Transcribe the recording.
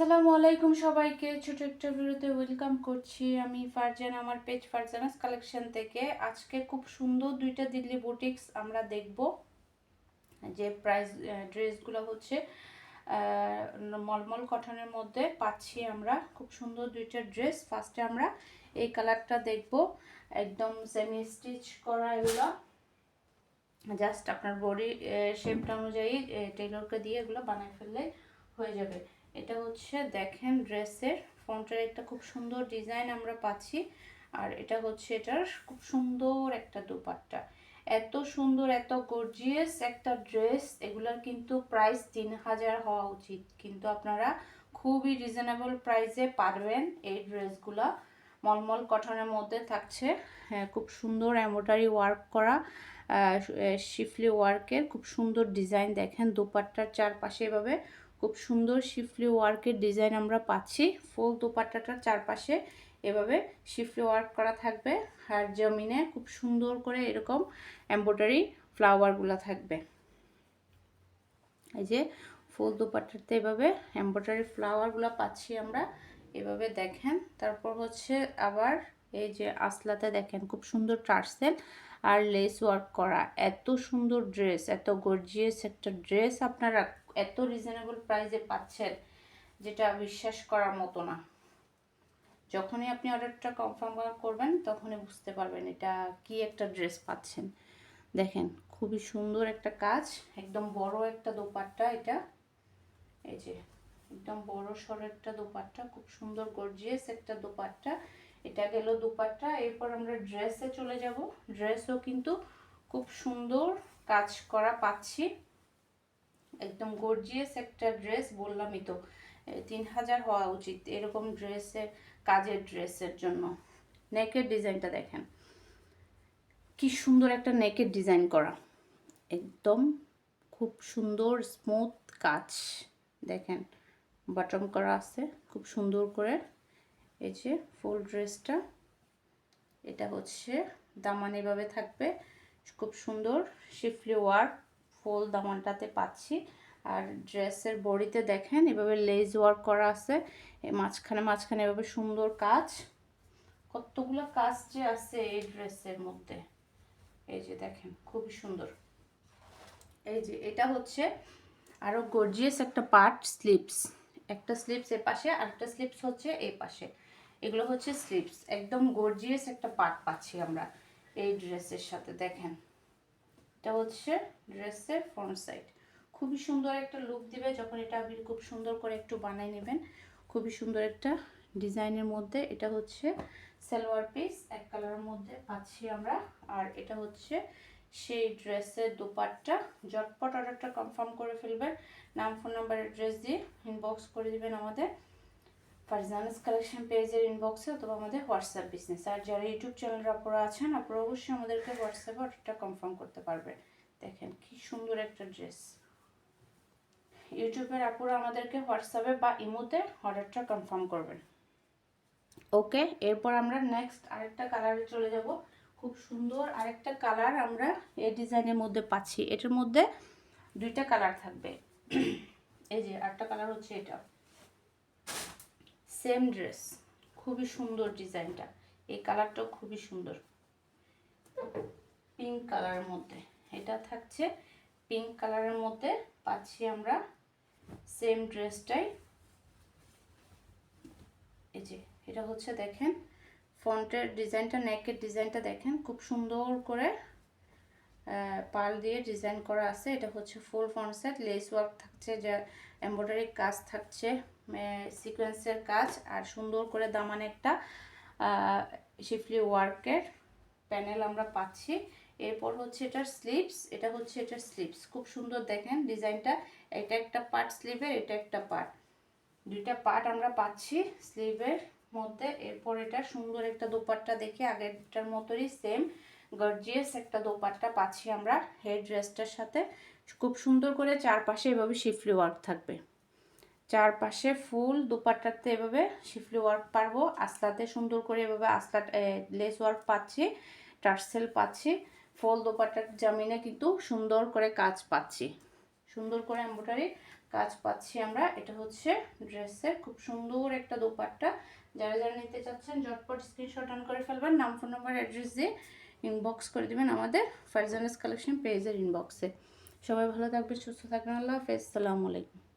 আসসালামু আলাইকুম সবাইকে। ছোট একটা ভিডিওতে ওয়েলকাম করছি আমি ফারজান, আমার পেজ ফারজানাস কালেকশন থেকে। আজকে খুব সুন্দর দুইটা দিল্লি বুটিক্স আমরা দেখব। যে প্রাইস ড্রেসগুলো হচ্ছে মলমল কটনের মধ্যে পাচ্ছি আমরা। খুব সুন্দর দুইটা ড্রেস ফার্স্টে আমরা এই কালারটা দেখব। একদম সেমি স্টিচ করা এগুলো। জাস্ট আপনার বডি শেপটা অনুযায়ী টেলরকে দিয়ে এগুলো বানিয়ে ফেললে হয়ে যাবে। এটা হচ্ছে দেখেন ড্রেসের। ফ্রন্টের একটা খুব সুন্দর ডিজাইন আমরা পাচ্ছি। আর এটা হচ্ছে এটার খুব সুন্দর একটা দুপাট্টা। এত সুন্দর, এত গর্জিয়াস একটা ড্রেস। এগুলার কিন্তু প্রাইস তিন হাজার হওয়া উচিত। কিন্তু আপনারা খুবই রিজনেবল প্রাইসে পারবেন এই ড্রেসগুলো। মলমল কটনের মধ্যে থাকছে। হ্যাঁ খুব সুন্দর এমব্রয়ডারি ওয়ার্ক করা। শিফলি ওয়ার্কের খুব সুন্দর ডিজাইন দেখেন, দুপাট্টার চারপাশে এভাবে খুব সুন্দর শিফলি ওয়ার্কের ডিজাইন আমরা পাচ্ছি। ফুল দুপাট্টাটার চারপাশে এভাবে শিফলি ওয়ার্ক করা থাকবে আর জমিনে খুব সুন্দর করে এরকম এমব্রয়ডারি ফ্লাওয়ারগুলো থাকবে। এই যে ফুল দুপাট্টাতে এভাবে এমব্রয়ডারি ফ্লাওয়ারগুলো পাচ্ছি আমরা, এভাবে দেখেন। তারপর হচ্ছে আবার এই যে আসলাতে দেখেন, খুব সুন্দর টার্সেল আর লেস ওয়ার্ক করা। এত সুন্দর ড্রেস এত গর্জিয়াস একটা ড্রেস আপনারা এত রিজনেবল প্রাইসে পাচ্ছেন, যেটা বিশ্বাস করার মতো না। যখনই আপনি অর্ডারটা কনফার্ম করবেন, তখনই বুঝতে পারবেন এটা কি একটা ড্রেস পাচ্ছেন। দেখেন, খুবই সুন্দর একটা কাজ, একদম বড় একটা দোপাট্টা এটা। এই যে, একদম বড় সড়ো একটা দোপাট্টা, খুব সুন্দর গর্জিয়াস একটা দোপাট্টা। এটা গেল দুপাট্টা। এরপর আমরা ড্রেসে চলে যাব। ড্রেসও কিন্তু খুব সুন্দর কাজ করা পাচ্ছি। একদম গর্জিয়াস একটা ড্রেস বললামই তো। তিন হাজার হওয়া উচিত এরকম ড্রেসের কাজের ড্রেসের জন্য। নেকের ডিজাইনটা দেখেন। কি সুন্দর একটা নেকের ডিজাইন করা। একদম খুব সুন্দর স্মুথ কাজ। দেখেন বাটম করা আছে, খুব সুন্দর করে। এই যে ফুল ড্রেসটা, এটা হচ্ছে দামান এভাবে থাকবে। খুব সুন্দর শিফলি ওয়ার্ক ফুল দামানটাতে পাচ্ছি। আর ড্রেসের বডিতে দেখেন, এভাবে লেজ ওয়ার্ক করা আছে। মাঝখানে মাঝখানে এভাবে সুন্দর কাজ। কতগুলো কাজ যে আছে এই ড্রেসের মধ্যে। এই যে দেখেন, খুবই সুন্দর। এই যে এটা হচ্ছে আরও গর্জিয়াস একটা পার্ট স্লিপস একটা স্লিপস এ পাশে আর একটা স্লিপস হচ্ছে এই পাশে। এগুলো হচ্ছে স্লিপস একদম গর্জিয়াস একটা পার্ট পাচ্ছি আমরা এই ড্রেসের সাথে, দেখেন। এটা হচ্ছে ড্রেসের ফ্রন্ট সাইড খুবই সুন্দর একটা লুক দিবে যখন এটা আপনি খুব সুন্দর করে একটু বানিয়ে নেবেন। খুবই সুন্দর একটা ডিজাইনের মধ্যে এটা হচ্ছে সালোয়ার পিস এক কালারের মধ্যে পাচ্ছি আমরা। আর এটা হচ্ছে সেই ড্রেসের দুপাট্টা। জটপট অর্ডারটা কনফার্ম করে ফেলবেন। নাম ফোন নাম্বার অ্যাড্রেস দিয়ে ইনবক্স করে দিবেন আমাদের। ফারজানাস কালেকশন পেজের ইনবক্সে অথবা আমাদের হোয়াটসঅ্যাপ বিজনেস আর যারা ইউটিউব চ্যানেল আপনারা আছেন, আপনারা অবশ্যই আমাদেরকে হোয়াটসঅ্যাপে অর্ডারটা কনফার্ম করতে পারবেন। দেখেন কি সুন্দর একটা ড্রেস ইউটিউবের আপুরা আমাদেরকে হোয়াটসঅ্যাপে বা ইমোতে অর্ডারটা কনফার্ম করবেন। ওকে এরপর আমরা নেক্সট আরেকটা কালারে চলে যাব। খুব সুন্দর আরেকটা কালার আমরা এই ডিজাইনের মধ্যে পাচ্ছি। এটার মধ্যে দুইটা কালার থাকবে। এই যে আরেকটা কালার হচ্ছে এটা। Same dress. খুবই সুন্দর ডিজাইনটা। এই কালারটাও খুবই সুন্দর। পিঙ্ক কালারের মধ্যে। এটা থাকছে পিঙ্ক কালারের মধ্যে পাচ্ছি আমরা সেম ড্রেসটাই। এই যে, এটা হচ্ছে দেখেন ফ্রন্টের ডিজাইনটা নেকের ডিজাইনটা দেখেন, খুব সুন্দর করে পাল দিয়ে ডিজাইন করা আছে। এটা হচ্ছে full front set lace work থাকছে, যা এমব্রয়ডারি কাজ থাকছে সিকোয়েন্সের কাজ, আর সুন্দর করে দামান একটা শিফলি ওয়ার্কের প্যানেল আমরা পাচ্ছি। এরপর হচ্ছে এটার স্লিপস এটা হচ্ছে এটার স্লিপস খুব সুন্দর দেখেন ডিজাইনটা, এটা একটা পার্ট স্লিভের এটা একটা পার্ট দুইটা পার্ট আমরা পাচ্ছি স্লিভের মধ্যে এরপর এটা সুন্দর একটা দোপাট্টা দেখে, আগেরটার মতোই সেম গর্জিয়াস একটা দোপাট্টা পাচ্ছি আমরা হেড ড্রেসটার সাথে। খুব সুন্দর করে চারপাশে এভাবে শিফলি ওয়ার্ক থাকবে। চারপাশে ফুল দোপাট্টাতে এভাবে শিফলি ওয়ার্ক পারব আসলাতে সুন্দর করে এভাবে আসলা লেস ওয়ার্ক পাচ্ছি, টার্সেল পাচ্ছি, ফুল দোপাট্টার জামিনে কিন্তু সুন্দর করে কাজ পাচ্ছি। সুন্দর করে এম্ব্রয়ডারি কাজ পাচ্ছি আমরা। এটা হচ্ছে ড্রেসের খুব সুন্দর একটা দোপাট্টা। যারা যারা নিতে চাচ্ছেন, ঝটপট স্ক্রিনশট অন করে ফেলবেন। নাম ফোন নাম্বার অ্যাড্রেস দিয়ে ইনবক্স করে দেবেন আমাদের ফারজানাস কালেকশন পেজের ইনবক্সে সবাই ভালো থাকবেন, সুস্থ থাকবেন। আল্লাহ হাফেজ। আসসালামু আলাইকুম।